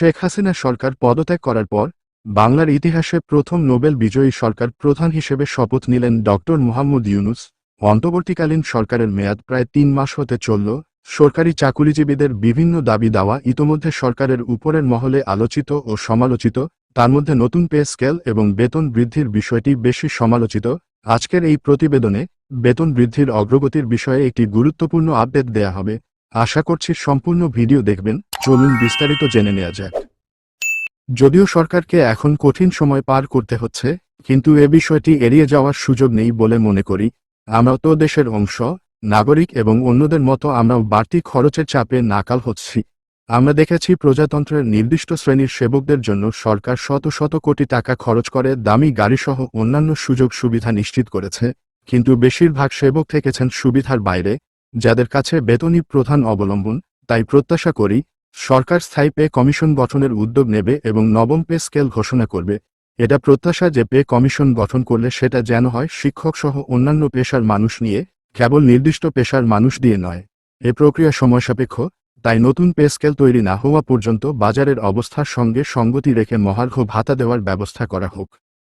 শেখ হাসিনা সরকার পদত্যাগ করার পর, বাংলার ইতিহাসে প্রথম নোবেল বিজয়ী সরকার প্রধান হিসেবে শপথ নিলেন ডক্টর মোহাম্মদ ইউনুস। অন্তর্বর্তীকালীন সরকারের মেয়াদ প্রায় তিন মাস হতে চলল। সরকারি চাকুরিজীবীদের বিভিন্ন দাবি দাওয়া ইতোমধ্যে সরকারের উপরের মহলে আলোচিত ও সমালোচিত, তার মধ্যে নতুন পে স্কেল এবং বেতন বৃদ্ধির বিষয়টি বেশি সমালোচিত। আজকের এই প্রতিবেদনে বেতন বৃদ্ধির অগ্রগতির বিষয়ে একটি গুরুত্বপূর্ণ আপডেট দেয়া হবে। আশা করছি সম্পূর্ণ ভিডিও দেখবেন। চলুন বিস্তারিত জেনে নেওয়া যাক। যদিও সরকারকে এখন কঠিন সময় পার করতে হচ্ছে, কিন্তু এ বিষয়টি এড়িয়ে যাওয়ার সুযোগ নেই বলে মনে করি। আমরা তো দেশের অংশ, নাগরিক এবং অন্যদের মতো আমরাও বাড়তি খরচের চাপে নাকাল হচ্ছি। আমরা দেখেছি প্রজাতন্ত্রের নির্দিষ্ট শ্রেণির সেবকদের জন্য সরকার শত শত কোটি টাকা খরচ করে দামি গাড়িসহ অন্যান্য সুযোগ সুবিধা নিশ্চিত করেছে, কিন্তু বেশিরভাগ সেবক থেকেছেন সুবিধার বাইরে, যাদের কাছে বেতনই প্রধান অবলম্বন, তাই প্রত্যাশা করি সরকার স্থায়ী পে কমিশন গঠনের উদ্যোগ নেবে এবং নবম পে স্কেল ঘোষণা করবে। এটা প্রত্যাশা যে পে কমিশন গঠন করলে সেটা যেন হয় শিক্ষক সহ অন্যান্য পেশার মানুষ নিয়ে, কেবল নির্দিষ্ট পেশার মানুষ দিয়ে নয়। এ প্রক্রিয়া সময়সাপেক্ষ তাই নতুন পে স্কেল তৈরি না হওয়া পর্যন্ত বাজারের অবস্থার সঙ্গে সঙ্গতি রেখে মহার্ঘ ভাতা দেওয়ার ব্যবস্থা করা হোক।